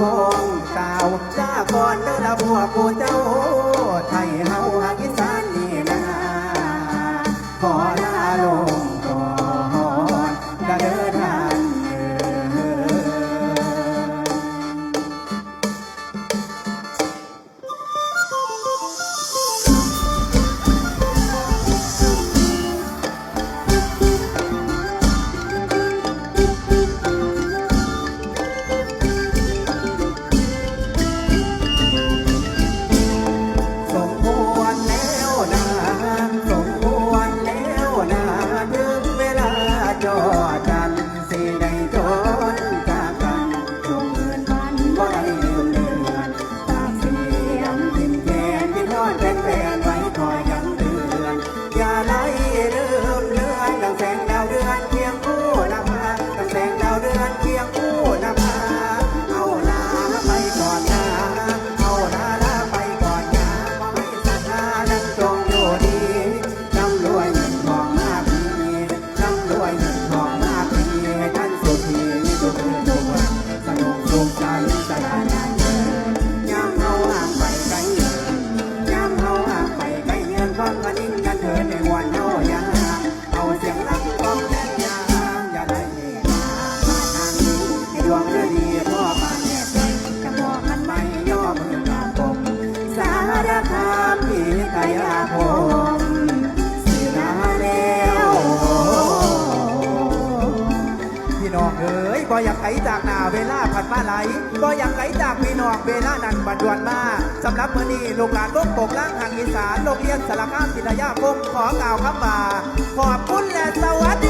ของกล่าจ้าก่อนเด้อละบัวผู้เจ้าไทยเฮาหากอีสานนี่นะขอลาลง อะไร พี่น้องเอ้ยบ่อยากไกลจากหนาเวลาผัดมาไหลบ่อยากไกลจากพี่น้องเวลานั้นบัดดวนมาสำหรับมื้อนี้ลูกหลานลูกปกล่างทางอีสานโรงเรียนสารคามศิลยาคมขอกล่าวคำว่าขอบคุณและสวัสดี